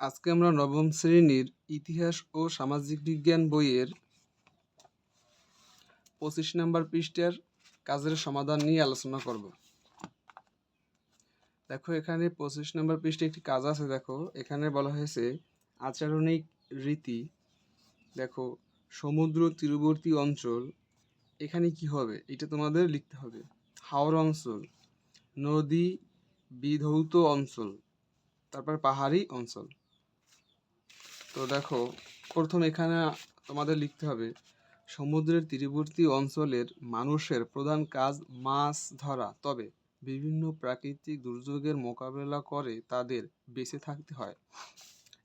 আজকে আমরা নবম শ্রেণির ইতিহাস ও সামাজিক বিজ্ঞান বইয়ের পঁচিশ নম্বর পৃষ্ঠার কাজের সমাধান নিয়ে আলোচনা করব। দেখো, এখানে পঁচিশ নম্বর পৃষ্ঠে একটি কাজ আছে, দেখো। এখানে বলা হয়েছে, আচরণিক রীতি, দেখো, সমুদ্র তীরবর্তী অঞ্চল, এখানে কি হবে? এটা তোমাদের লিখতে হবে। হাওর অঞ্চল, নদী বিধৌত অঞ্চল, তারপর পাহাড়ি অঞ্চল। তো দেখো, প্রথম এখানে তোমাদের লিখতে হবে, সমুদ্রের তীরবর্তী অঞ্চলের মানুষের প্রধান কাজ মাছ ধরা। তবে বিভিন্ন প্রাকৃতিক দুর্যোগের মোকাবেলা করে তাদের বেঁচে থাকতে হয়।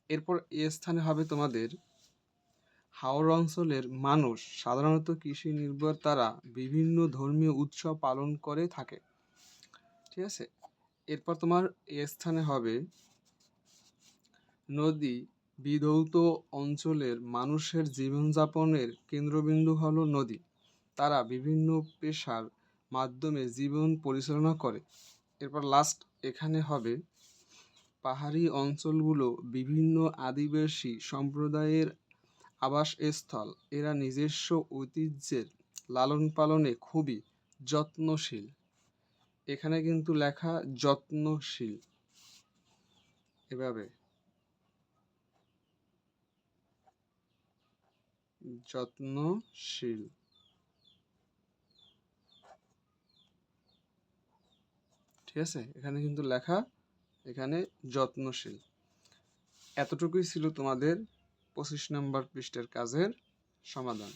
এরপর এ স্থানে হবে তোমাদের হাওর অঞ্চলের মানুষ সাধারণত কৃষি নির্ভর, তারা বিভিন্ন ধর্মীয় উৎসব পালন করে থাকে। ঠিক আছে? এরপর তোমার এ স্থানে হবে নদী বিধৌত অঞ্চলের মানুষের জীবনযাপনের কেন্দ্রবিন্দু হল নদী। তারা বিভিন্ন পেশার মাধ্যমে জীবন পরিচালনা করে। এরপর লাস্ট এখানে হবে পাহাড়ি অঞ্চলগুলো বিভিন্ন আদিবাসী সম্প্রদায়ের আবাসস্থল। এরা নিজস্ব ঐতিহ্যের লালন পালনে খুবই যত্নশীল। এখানে কিন্তু লেখা যত্নশীল। এভাবে। যত্নশীল। ঠিক আছে? এখানে কিন্তু লেখা, এখানে যত্নশীল। এতটুকুই ছিল তোমাদের পঁচিশ নম্বর পৃষ্ঠের কাজের সমাধান।